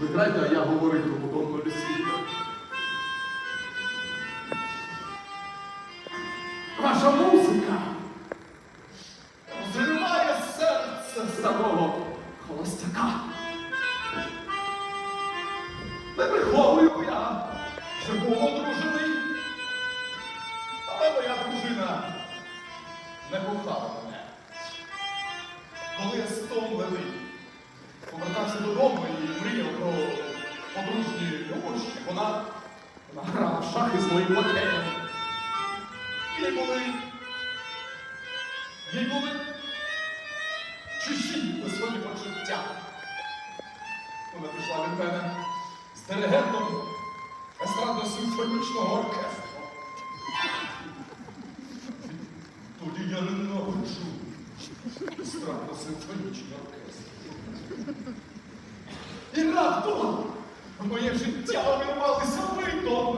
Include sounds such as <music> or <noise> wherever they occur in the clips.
Ви грайте, а я говорити, про потім колесі. були, їй були чужі високі почуття. Вона пішла від мене з диригентом естрадно-симфонічного оркестру. Тоді я не ненавиджу Естрадно-Симфонічного оркестру. І раптом моє життя обірвалися витоми.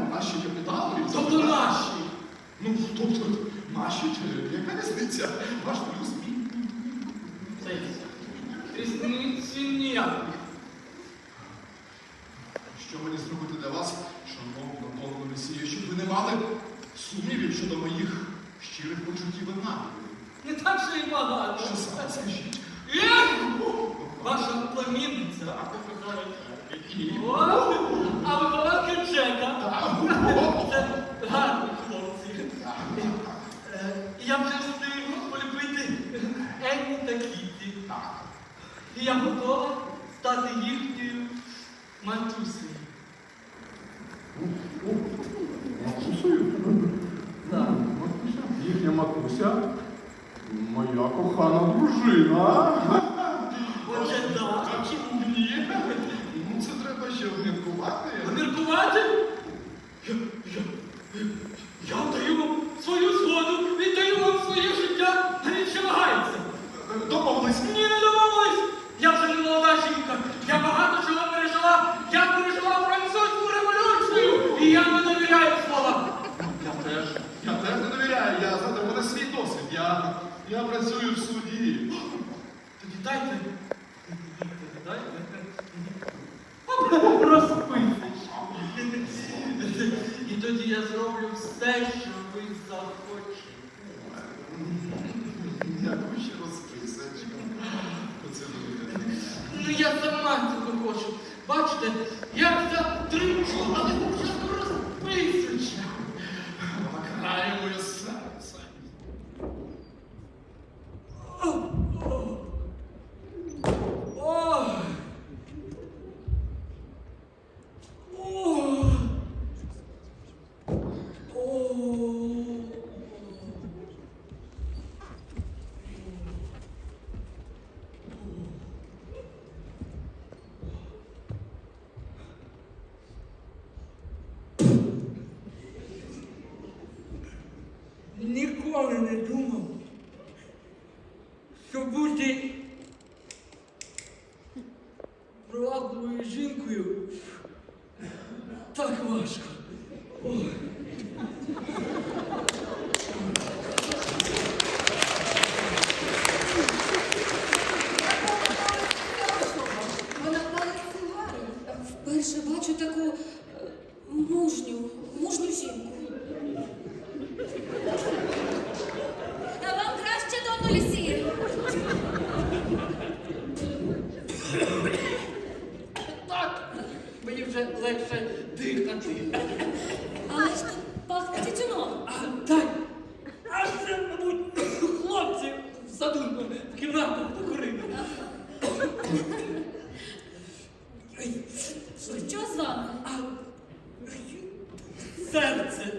беремо наші капітали. Тобто, тобто наші. Ну, тобто наші, яка різниця? Ваш плюс мій. Різниці ніякої. літак. І я готова стати їхньою матусею. Матусею? Так. Їхня матуся моя кохана дружина. Отже, так. А чому ні? Ну це треба ще обміркувати. Обміркувати? Я, я, я даю вам свою домовились. Мені не домовились. Я вже не одна жінка. Я багато чого пережила. Я пережила французьку революцію. І я не довіряю словам. Я теж, я теж не довіряю. Я знаєте, мене свій досвід. Я, я працюю в суді. Тоді дайте. Дайте. Розпитись. І тоді я зроблю все, що ви захочете. Мужню, мужню жінку. Та вам краще до Лісі. Так, мені вже легше дихати. Але ж тут пахне тютюном. А, так, а це, мабуть, хлопці в саду в кімнатах покурили. Ой, Що з вами? А, серце.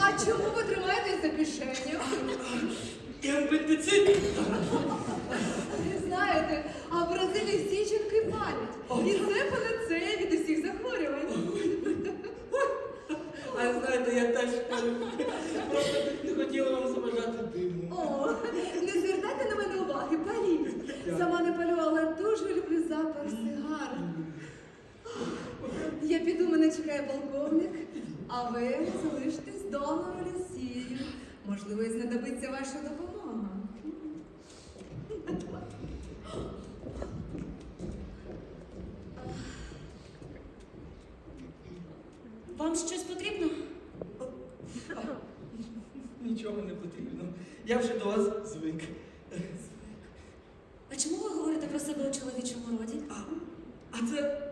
А чому ви тримаєтесь за кишеню? І апендицит. Ви знаєте, а в Бразилії всі жінки палять. І це панацея від усіх захворювань. <laughs> А знаєте, я теж просто не хотіла вам заважати диму. О, не звертайте на мене уваги, паліть. Сама не палю, але дуже люблю запах сигар. Я піду, мене чекає полковник, а ви залишитесь в Росією. Можливо, і знадобиться ваша допомога. Вам щось потрібно? <laughs> Нічого не потрібно. Я вже до вас звик. А чому ви говорите про себе у чоловічому роді? А, а це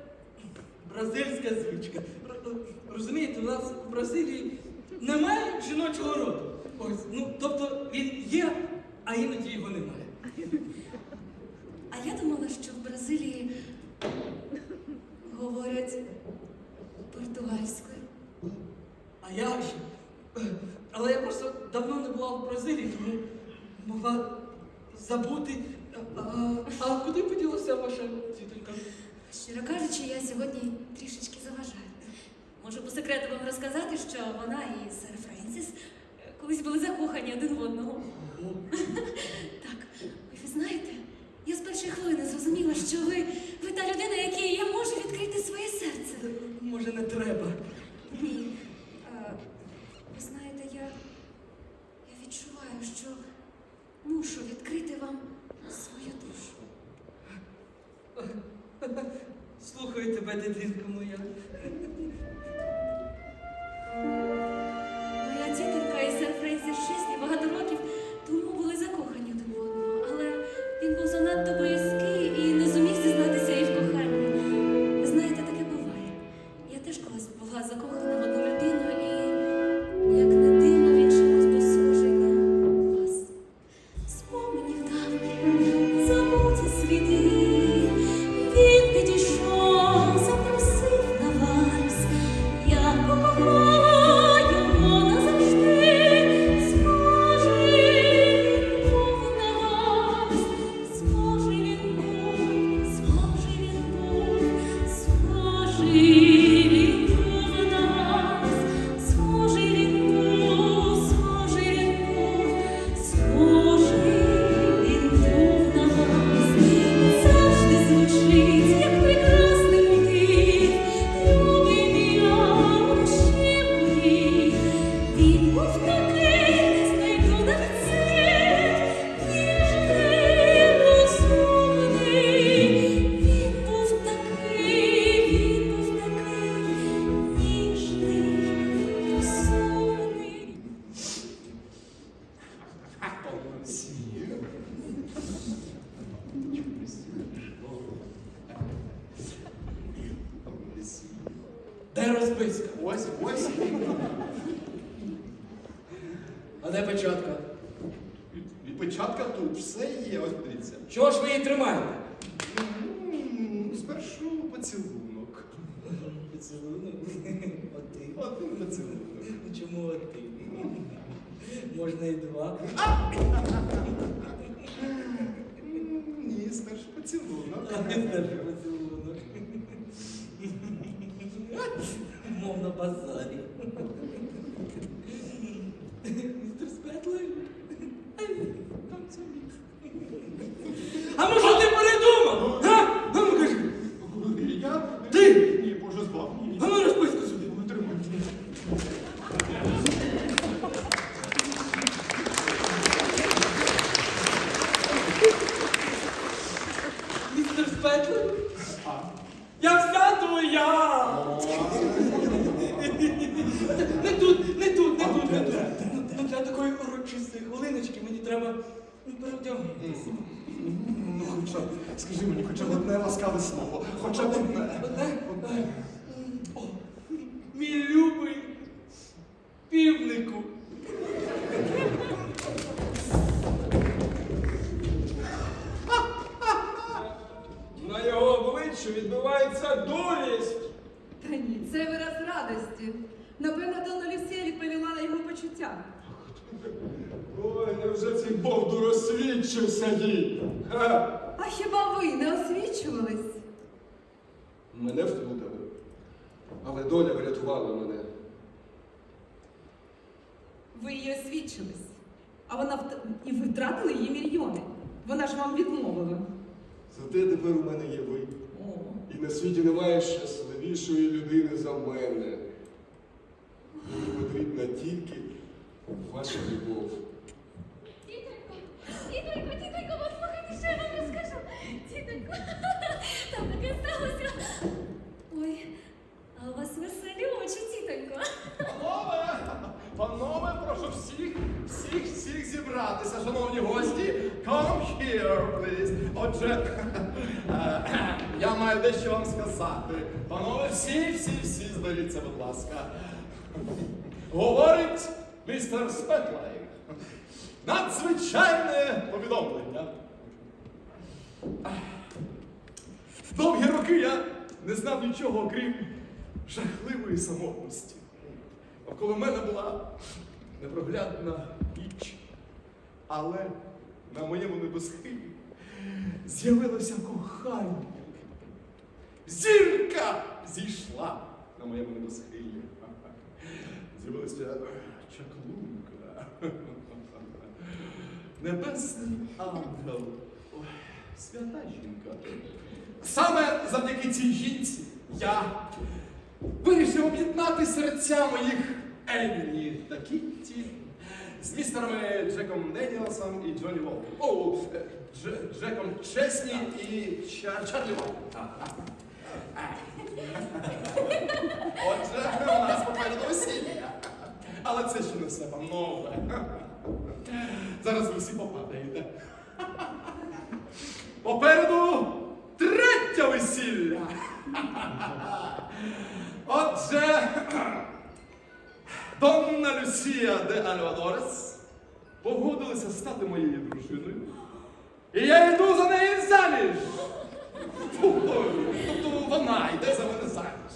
бразильська звичка. Розумієте, у нас в Бразилії немає жіночого роду. Ось, ну, тобто він є, а іноді його немає. А я думала, що в Бразилії говорять португальською. А я. Але я просто давно не була в Бразилії, тому могла забути. А, а, куди поділася ваша тітонька? Щиро кажучи, я сьогодні трішечки заважаю. Можу по секрету вам розказати, що вона і сер Френсіс колись були закохані один в одного. Поцелуй, <laughs> ну вот ты, поцілунок. ты поцелуй. поцілунок. Чому ты? <laughs> Можна і два. А! Ні, старший поцілунок. <laughs> Старший поцілунок. Мов на базарі. Містер Спетлер. А може Я вся твоя! Не тут, не тут, не тут, не тут. Ну для такої урочистої хвилиночки мені треба ну, перевдягнутися. Ну, хоча, скажи мені, хоча б одне ласкаве слово, хоча б одне. Одне? Е, О, мій любий півнику. Напевно, Дона Люсія відповіла на його почуття. Ой, невже цей бовду розсвідчився їй? Га? А хіба ви не освічувались? Мене вплутали. Але доля врятувала мене. Ви її освічились. А вона вт... і ви втратили її мільйони. Вона ж вам відмовила. Зате тепер у мене є ви. І на світі немає щасливішої людини за мене. Мені потрібна тільки ваша любов. Тітонько, тітонько, тітонько, послухайте, що я вам розкажу. Тітонько, <laughs> там таке сталося. Ой, а у вас веселі очі, тітонько. Панове, панове, прошу всіх, всіх, всіх зібратися, шановні гості. Come here, please. Отже, <laughs> я маю дещо вам сказати. Панове, всі, всі, всі, зберіться, будь ласка. Говорить містер Спетлей. Надзвичайне повідомлення. Довгі роки я не знав нічого, окрім жахливої самотності. Навколо мене була непроглядна ніч. Але на моєму небосхилі з'явилося кохання. Зірка зійшла на моєму небосхилі. З'явилася чаклунка. Небесний ангел. Ой, свята жінка. Саме завдяки цій жінці я вирішив об'єднати серця моїх Емілі та Кітті з містерами Джеком Деніелсом і Джонні Волком. О, е, Дж- Джеком Чесні і Чар- Чарлі Волком. Отже, у нас попереду весілля. Але це ще не все, панове. Зараз ви всі попадаєте. Попереду третє весілля. Отже, Донна Люсія де Альвадорес погодилася стати моєю дружиною. І я йду за неї заміж. Тобто вона йде за мене заміж.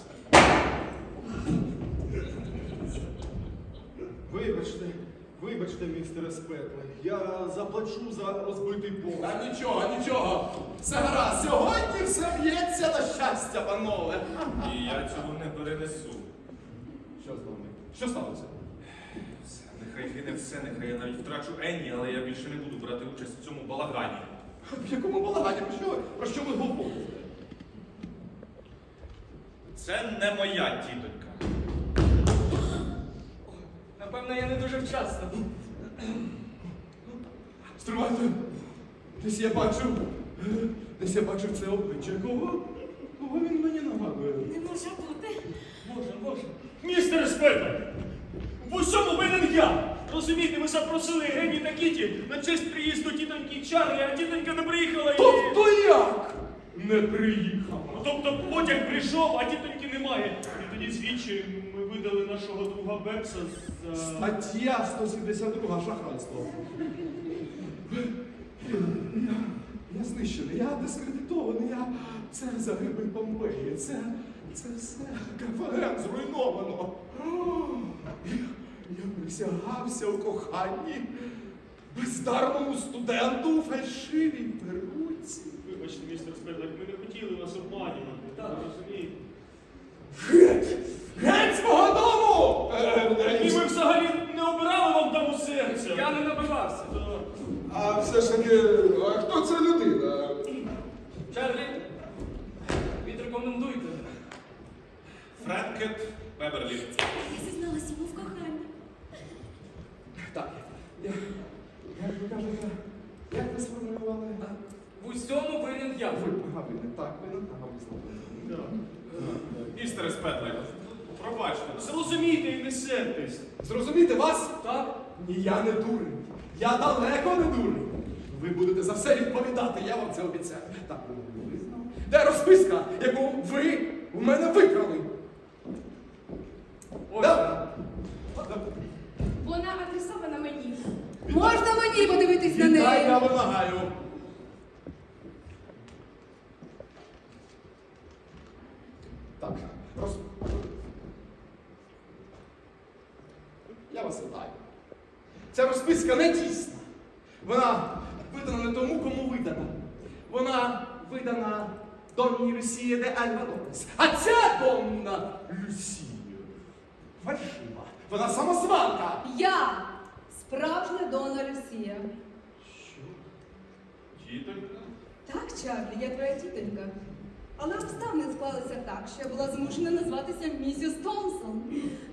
Вибачте, вибачте, містере Спетле, я заплачу за розбитий полк. А нічого, нічого. Все гаразд. Сьогодні все б'ється на щастя, панове. І я цього не перенесу. Що з вами? Що сталося? Все, Нехай гине все, нехай я навіть втрачу Енні, але я більше не буду брати участь в цьому балагані. В якому балагані? Про що, ви- про що ви говорите? Це не моя тітонька. Напевно, я не дуже вчасно. Стривайте. Десь я бачив. Десь я бачив це обличчя. Кого? Кого він мені нагадує? Не може бути. Боже, боже. Містер Спетер, в усьому винен я. Розумієте, ми запросили Гені та Кіті на честь приїзду тітоньки Чарлі, а тітонька не приїхала і. Тобто як? Не приїхав. Ну, Тобто потяг прийшов, а тітоньки немає. І тоді звідчі видали нашого друга Бекса за. Стаття 172 шахрайство. Я, знищений, я дискредитований, я це загибель Помпеї, це, це все КФРМ зруйновано. Я, присягався у коханні бездарному студенту у фальшивій перуці. Вибачте, містер Спетер, ми не хотіли вас обманювати. Так, розумієте? Геть з мого дому! Е, е, е, і ми взагалі не обирали вам дому серця. Я не набивався. А все ж таки, а хто ця людина? Чарлі, відрекомендуйте. Френкет Беберлі. Я зізналася, йому в коханні. Так. Як ви кажете, як ви сформулювали? В усьому винен я. Ви погабіни, так, винен, погабіни. Істер Спетлер пробачте. Зрозумійте і не сердьтесь. Зрозуміти вас? Так? Ні, я не дурень. Я далеко не дурень. Ви будете за все відповідати, я вам це обіцяю. Так, ви визнав. Де розписка, яку ви в мене викрали? Да? Вона адресована мені. Можна мені подивитись на Віддай, я неї? вимагаю. Так, роз... Я вас вітаю. Ця розписка не дійсна. Вона видана не тому, кому видана. Вона видана Донні Люсії де Альвадорес. А ця Донна Люсія фальшива. Вона самозванка. Я справжня Дона Люсія. Що? Тітонька? Так, Чарлі, я твоя тітонька. Але обставини склалися так, що я була змушена назватися місіс Томпсон.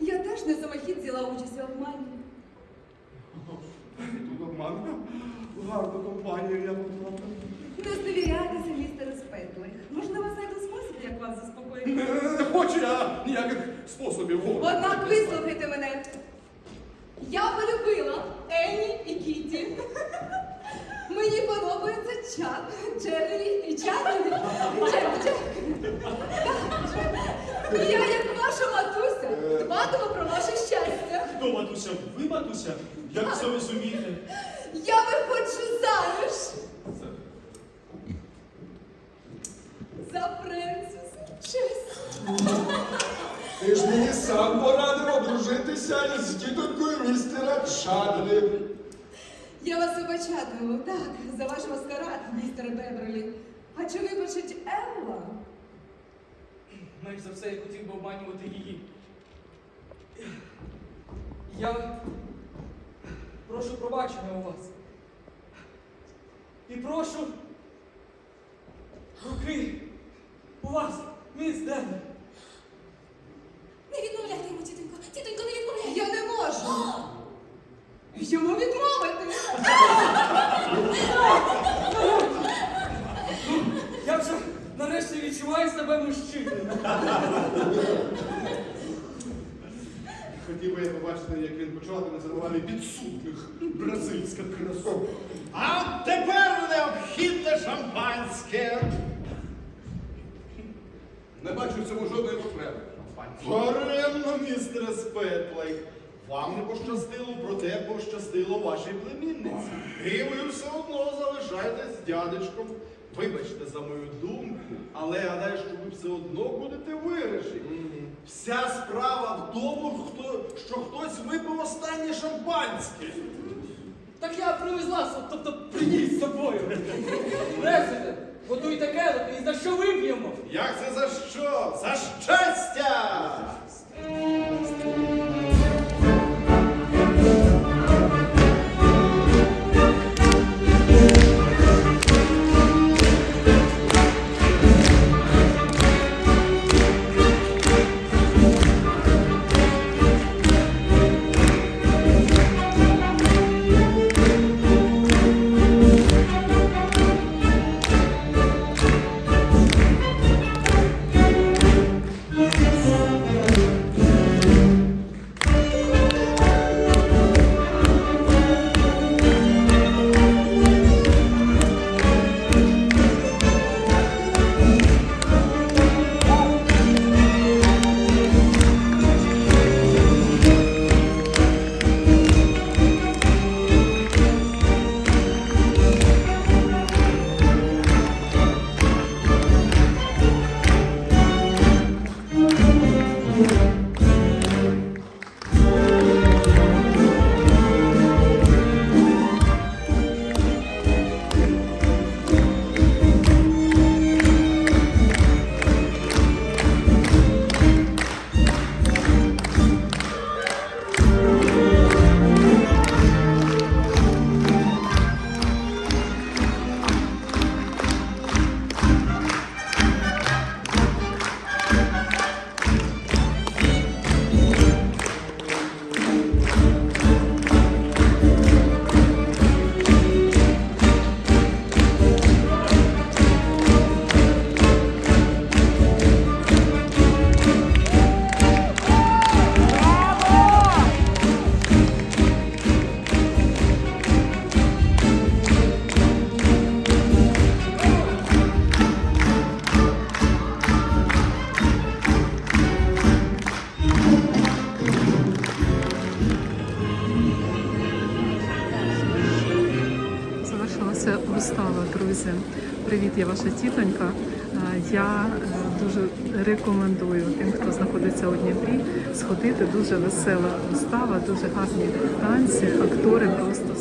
Я теж не самохід взяла участь у обмані. Тут обман. Гарну компанію я потрапив. Не зневіряйтеся, містере Спетлих. Можливо, знайду спосіб, як вас заспокоїти. Не, не хочу я ніяких способів. Однак вислухайте мене. Я полюбила Енні і Кіті. Чак, Джерлі і. Джек, Джек. Я, як ваша матуся, дбатиму про ваше щастя. Хто матуся? Ви матуся? Як це розумієте? Я виходжу заміж за Френсіса Честь. Ти ж мені сам порадив одружитися із тітонькою містера Чарлі. Я вас вибачатиму, так, за ваш маскарад, містер Беверлі. А чи вибачить Елла? Навіть за все, я хотів би обманювати її. Я прошу пробачення у вас. І прошу руки у вас, міс Денвер. Не відмовляйте йому, тітонько. Тітонько, не відмовляйте. Я не можу. Йому відмовити. Я вже нарешті відчуваю себе мужчиною. Хотів би я побачити, як він почуватиме задоволення підсудних. Бразильська красота. А тепер необхідне шампанське. Не бачу в цьому жодної потреби. Даремно, містере Спетлей. Вам не пощастило, проте пощастило вашій племінниці. І ви все одно залишаєтесь з дядечком. Вибачте за мою думку, але я гадаю, що ви все одно будете виграші. Вся справа в тому, хто, що хтось випив останнє шампанське. Так я привезла, тобто приніс з собою. Президент, готуйте келих і за що вип'ємо? Як це за що? За щастя! Дуже весела вистава, дуже гарні танці, актори просто.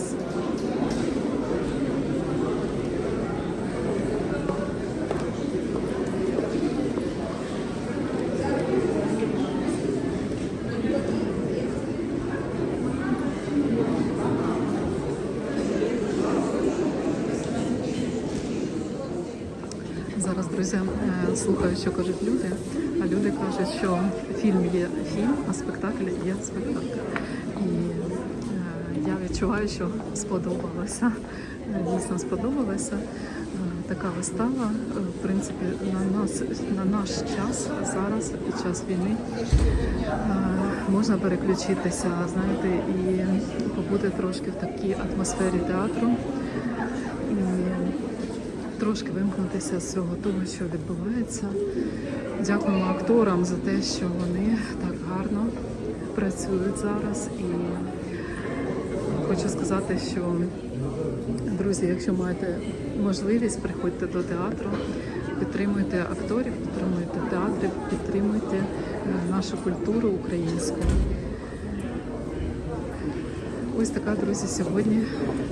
Зараз, друзі, е, слухаю, що кажуть люди. А люди кажуть, що фільм є фільм, а спектакль є спектакль. І я відчуваю, що сподобалося. Дійсно сподобалося. Е, Така вистава, е, в принципі, на нас на наш час зараз, під час війни, е, можна переключитися, знаєте, і побути трошки в такій атмосфері театру. І трошки вимкнутися з всього того, що відбувається. Дякуємо акторам за те, що вони так гарно працюють зараз. І хочу сказати, що друзі, якщо маєте можливість, приходьте до театру, підтримуйте акторів, підтримуйте театри, підтримуйте е, нашу культуру українську. Ось така, друзі, сьогодні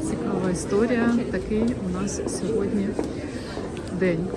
цікава історія. Такий у нас сьогодні день.